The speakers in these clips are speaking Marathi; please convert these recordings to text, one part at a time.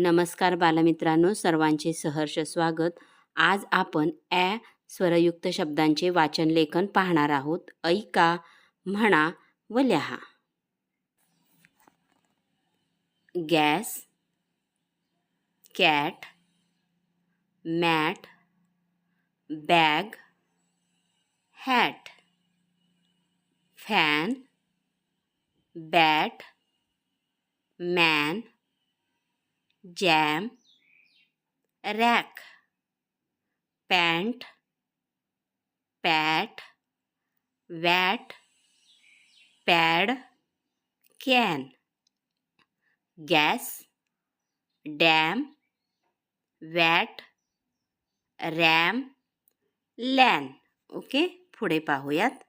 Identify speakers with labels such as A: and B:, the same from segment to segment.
A: नमस्कार बालमित्रांनो सर्वांचे सहर्ष स्वागत. आज आपण ॲ स्वरयुक्त शब्दांचे वाचन लेखन पाहणार आहोत. ऐका म्हणा व लिहा. Gas cat mat bag hat fan bat man jam rack pant pat vat pad can gas dam vat ram LAN okay पुढे पाहूयात.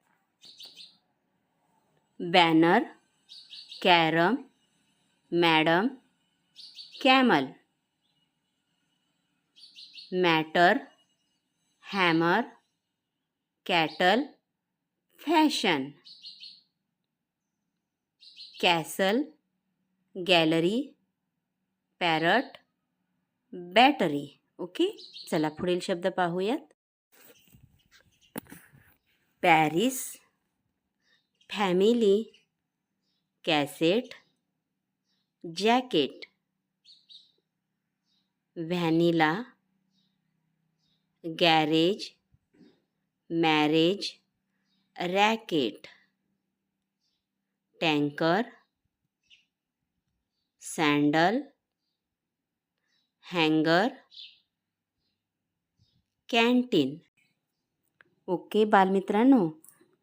A: Banner carrom madam camel. Matter hammer cattle fashion. Castle gallery parrot battery. Okay चला पुढील शब्द पाहूयात. Paris family cassette jacket. Vanilla garage marriage racket tanker sandal हँगर कॅन्टीन. ओके बालमित्रांनो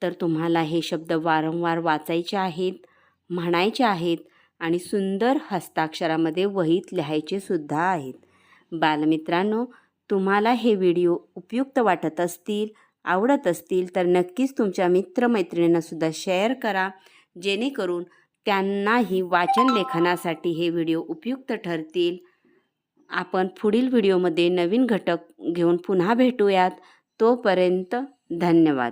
A: तर तुम्हाला हे शब्द वारंवार वाचायचे आहेत म्हणायचे आहेत आणि सुंदर हस्ताक्षरामध्ये वहीत लिहायचे सुद्धा आहेत. बालमित्रांनो तुम्हाला हे व्हिडिओ उपयुक्त वाटत असतील आवडत असतील तर नक्कीच तुमच्या मित्रमैत्रिणींनासुद्धा शेअर करा. जेणेकरून त्यांनाही वाचन लेखनासाठी हे व्हिडिओ उपयुक्त ठरतील. आपण पुढील व्हिडिओमध्ये नवीन घटक घेऊन पुन्हा भेटूयात. तोपर्यंत धन्यवाद.